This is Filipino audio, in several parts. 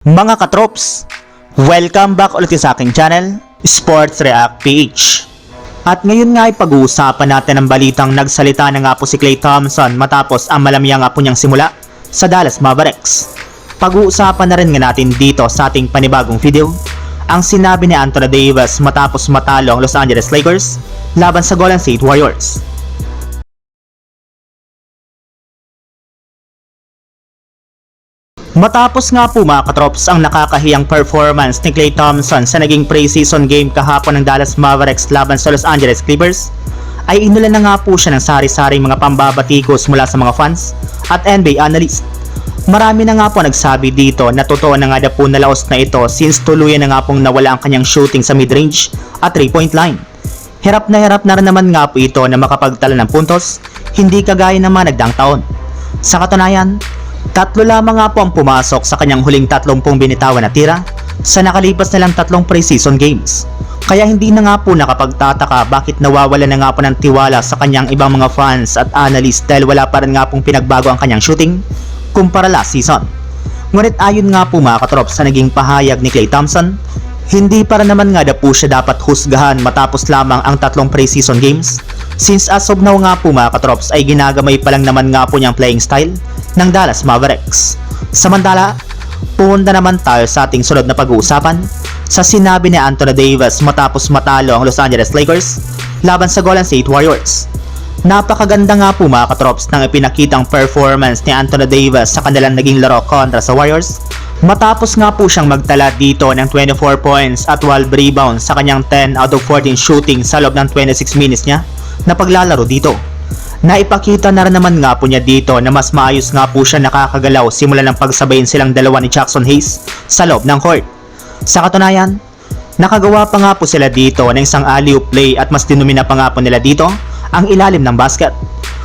Mga katrops, welcome back ulit sa aking channel, Sports React PH. At ngayon nga ay pag-uusapan natin ang balitang nagsalita na nga po si Klay Thompson matapos ang malamyang nga po niyang simula sa Dallas Mavericks. Pag-uusapan na rin nga natin dito sa ating panibagong video ang sinabi ni Anthony Davis matapos matalo ang Los Angeles Lakers laban sa Golden State Warriors. Matapos nga po mga katrops ang nakakahiyang performance ni Klay Thompson sa naging preseason game kahapon ng Dallas Mavericks laban sa Los Angeles Clippers, ay inulan na nga po siya ng sari-saring mga pambabatikos mula sa mga fans at NBA analyst. Marami na nga po nagsabi dito na totoo na nga na po nalaos na ito since tuluyan na nga pong nawala ang kanyang shooting sa mid-range at 3-point line. Hirap na hirap na rin naman nga po ito na makapagtala ng puntos, hindi kagaya naman nagdang taon. Sa katunayan, tatlo lamang nga po ang pumasok sa kanyang huling 30 binitawan na tira sa nakalipas na lang tatlong preseason games. Kaya hindi na nga po nakapagtataka bakit nawawala na nga po ng tiwala sa kanyang ibang mga fans at analyst dahil wala pa rin nga pong pinagbago ang kanyang shooting kumpara last season. Ngunit ayon nga po mga katrop sa naging pahayag ni Klay Thompson, hindi para naman nga na po siya dapat husgahan matapos lamang ang tatlong preseason games since as of now nga po mga katrops ay ginagamay pa lang naman nga po niyang playing style ng Dallas Mavericks. Samantala, pumunta naman tayo sa ating sunod na pag-uusapan sa sinabi ni Anthony Davis matapos matalo ang Los Angeles Lakers laban sa Golden State Warriors. Napakaganda nga po mga katrops ng ipinakitang performance ni Anthony Davis sa kanilang naging laro kontra sa Warriors Matapos nga po siyang magtala dito ng 24 points at 12 rebounds sa kanyang 10 out of 14 shooting sa loob ng 26 minutes niya na paglalaro dito. Naipakita na rin naman nga po niya dito na mas maayos nga po siya nakakagalaw simula ng pagsabayin silang dalawa ni Jackson Hayes sa loob ng court. Sa katunayan, nakagawa pa nga po sila dito ng isang alley-oop play at mas dinumina pa nga po nila dito ang ilalim ng basket.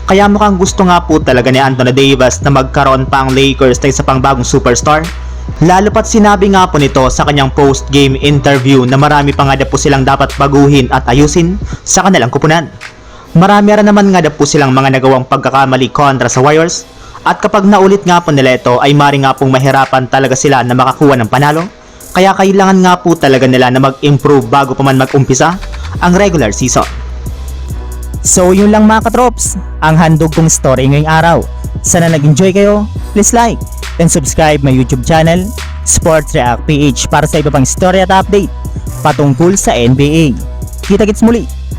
Kaya mukhang gusto nga po talaga ni Anthony Davis na magkaroon pa ang Lakers ng isa pang bagong superstar Lalo pat sinabi nga po nito sa kanyang post-game interview na marami pa nga na po silang dapat baguhin at ayusin sa kanilang kupunan. Marami rin naman nga na po silang mga nagawang pagkakamali kontra sa Warriors at kapag naulit nga po nila ito ay mari nga pong mahirapan talaga sila na makakuha ng panalo kaya kailangan nga po talaga nila na mag-improve bago pa man mag-umpisa ang regular season. So yun lang mga katrops, ang handog kong story ngayong araw. Sana nag-enjoy kayo, please like and subscribe my YouTube channel, Sports React PH para sa iba pang story at update patungkol sa NBA. Kita-kits muli